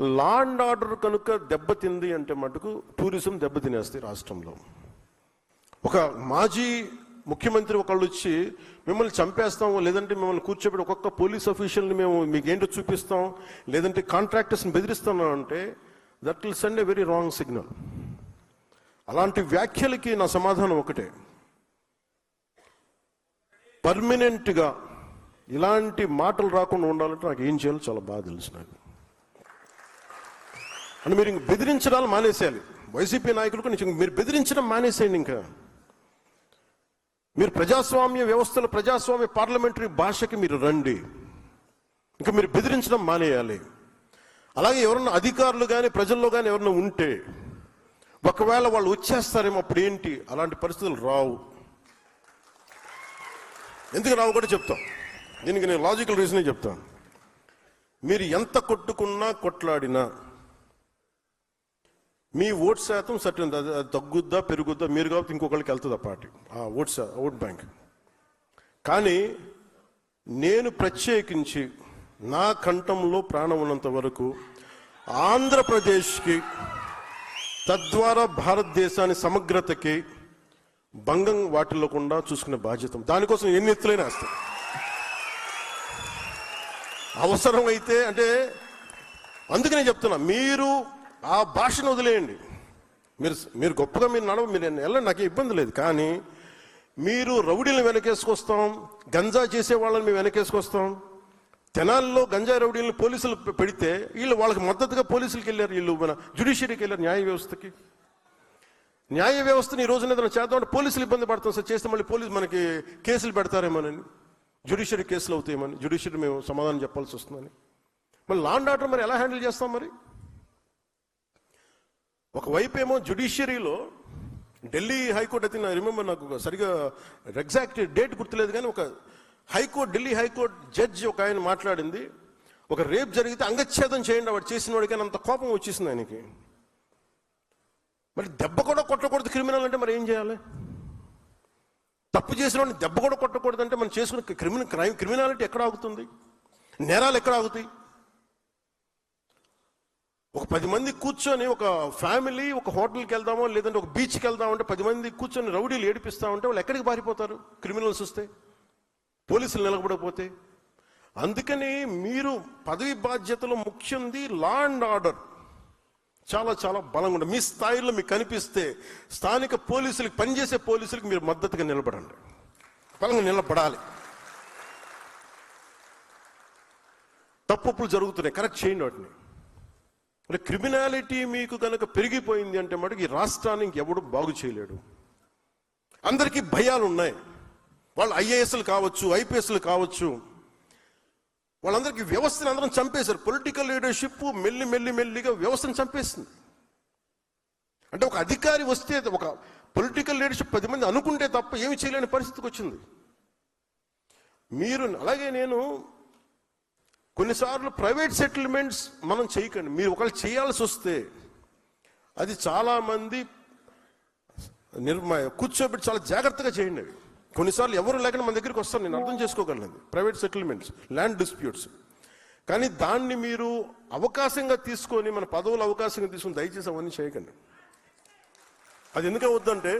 Law and order కనుక దెబ్బతింది అంటే మటుకు టూరిజం దెబ్బతినేస్తాయి రాష్ట్రంలో. ఒక మాజీ ముఖ్యమంత్రి ఒకళ్ళు వచ్చి మిమ్మల్ని చంపేస్తాం లేదంటే మిమ్మల్ని కూర్చోబెట్టి ఒక్కొక్క పోలీస్ అఫీషియల్ని మేము మీకు ఏంటో చూపిస్తాం లేదంటే కాంట్రాక్టర్స్ని బెదిరిస్తాం అంటే that will send a very wrong signal. అలాంటి వ్యాఖ్యలకి నా సమాధానం ఒకటే. పర్మనెంట్గా ఇలాంటి మాటలు రాకుండా ఉండాలంటే నాకు ఏం చేయాలో చాలా బాగా తెలుసు నాకు. అని మీరు ఇంక బెదిరించడాలు మానేసేయాలి. వైసీపీ నాయకులకు కూడా మీరు బెదిరించడం మానేసేయండి ఇంకా. మీరు ప్రజాస్వామ్య వ్యవస్థలో ప్రజాస్వామ్య పార్లమెంటరీ భాషకి మీరు రండి. ఇంకా మీరు బెదిరించడం మానేయాలి. అలాగే ఎవరన్నా అధికారులు కానీ ప్రజల్లో కానీ ఎవరన్నా ఉంటే ఒకవేళ వాళ్ళు వచ్చేస్తారేమో అప్పుడు ఏంటి? అలాంటి పరిస్థితులు రావు. ఎందుకు రావు కూడా చెప్తాం. దీనికి నేను లాజికల్ రీజనే చెప్తాను. మీరు ఎంత కొట్టుకున్నా కొట్లాడినా మీ ఓట్ శాతం సర్టన్ అది తగ్గుద్దా పెరుగుద్దా? మీరు కాబట్టి ఇంకొకరికి వెళ్తుంది ఆ పార్టీ? ఆ ఓట్ ఓట్ బ్యాంక్. కానీ నేను ప్రత్యేకించి నా కంఠంలో ప్రాణం ఉన్నంత వరకు ఆంధ్రప్రదేశ్కి తద్వారా భారతదేశాన్ని సమగ్రతకి భంగం వాటిల్లకుండా చూసుకునే బాధ్యత దానికోసం ఎన్ని ఎత్తులైనా వేస్తాం. అవసరం అయితే అంటే అందుకనే చెప్తున్నా మీరు ఆ భాషను వదిలేయండి. మీరు మీరు గొప్పగా మీరు నడవ మీరు వెళ్ళండి నాకు ఇబ్బంది లేదు. కానీ మీరు రౌడీలను వెనకేసుకొస్తాం గంజా చేసే వాళ్ళని మేము వెనకేసుకొస్తాం. తెనాల్లో గంజా రౌడీలను పోలీసులు పెడితే వీళ్ళు వాళ్ళకి మద్దతుగా పోలీసులకు వెళ్ళారు. వీళ్ళు మన జ్యుడిషియరీకి వెళ్ళారు న్యాయ వ్యవస్థకి. న్యాయ వ్యవస్థని ఈ రోజున ఏదైనా చేద్దామంటే పోలీసులు ఇబ్బంది పడతాం సార్. చేస్తే మళ్ళీ పోలీసు మనకి కేసులు పెడతారేమోనని. జ్యుడిషియరీ కేసులు అవుతాయేమని జ్యుడిషియరీ మేము సమాధానం చెప్పాల్సి వస్తుందని. మళ్ళీ లాండ్ ఆర్డర్ మరి ఎలా హ్యాండిల్ చేస్తాం మరి? ఒకవైపు ఏమో జ్యుడిషియరీలో ఢిల్లీ హైకోర్టు అయితే రిమెంబర్ నాకు సరిగా ఎగ్జాక్ట్ డేట్ గుర్తులేదు కానీ ఒక హైకోర్టు ఢిల్లీ హైకోర్టు జడ్జి ఒక ఆయన మాట్లాడింది. ఒక రేప్ జరిగితే అంగచ్ఛేదం చేయండి వాడు చేసిన వాడికి అంత కోపం వచ్చేసింది ఆయనకి. మరి దెబ్బ కూడా కొట్టకూడదు క్రిమినల్ అంటే మరి ఏం చేయాలి? తప్పు చేసిన వాడిని దెబ్బ కూడా కొట్టకూడదు అంటే మనం చేసుకునే క్రిమినల్ క్రైమ్ క్రిమినాలిటీ ఎక్కడ ఆగుతుంది? నేరాలు ఎక్కడ ఆగుతాయి? ఒక పది మంది కూర్చొని ఒక ఫ్యామిలీ ఒక హోటల్కి వెళ్దామో లేదంటే ఒక బీచ్కి వెళ్దామంటే పది మంది కూర్చొని రౌడీలు ఏడిపిస్తా ఉంటే వాళ్ళు ఎక్కడికి పారిపోతారు? క్రిమినల్స్ వస్తే పోలీసులు నిలబడకపోతే. అందుకని మీరు పదవి బాధ్యతలో ముఖ్యంది లా అండ్ ఆర్డర్ చాలా చాలా బలంగా ఉంటుంది మీ స్థాయిలో మీకు కనిపిస్తే స్థానిక పోలీసులకు పనిచేసే పోలీసులకు మీరు మద్దతుగా నిలబడండి. బలంగా నిలబడాలి. తప్పులు జరుగుతున్నాయి. కరెక్ట్ చేయండి వాటిని. అంటే క్రిమినాలిటీ మీకు కనుక పెరిగిపోయింది అంటే మటుకు ఈ రాష్ట్రాన్ని ఎవడు బాగు చేయలేడు. అందరికీ భయాలు ఉన్నాయి వాళ్ళు ఐఏఎస్లు కావచ్చు ఐపీఎస్లు కావచ్చు. వాళ్ళందరికీ వ్యవస్థను అందరం చంపేశారు. పొలిటికల్ లీడర్షిప్ మెల్లి మెల్లి మెల్లిగా వ్యవస్థను చంపేస్తుంది అంటే ఒక అధికారి వస్తే ఒక పొలిటికల్ లీడర్షిప్ పది మంది అనుకుంటే తప్ప ఏమి చేయలేని పరిస్థితికి వచ్చింది. మీరు అలాగే నేను కొన్నిసార్లు ప్రైవేట్ సెటిల్మెంట్స్ మనం చేయకండి. మీరు ఒకళ్ళు చేయాల్సి వస్తే అది చాలామంది నిర్మ కూర్చోబెట్టి చాలా జాగ్రత్తగా చేయండి అవి. కొన్నిసార్లు ఎవరు లేకుండా మన దగ్గరికి వస్తారు. నేను అర్థం చేసుకోగలను ప్రైవేట్ సెటిల్మెంట్స్ ల్యాండ్ డిస్ప్యూట్స్. కానీ దాన్ని మీరు అవకాశంగా తీసుకొని మన పదవులు అవకాశంగా తీసుకొని దయచేసి అవన్నీ చేయకండి. అది ఎందుకు అవుద్దంటే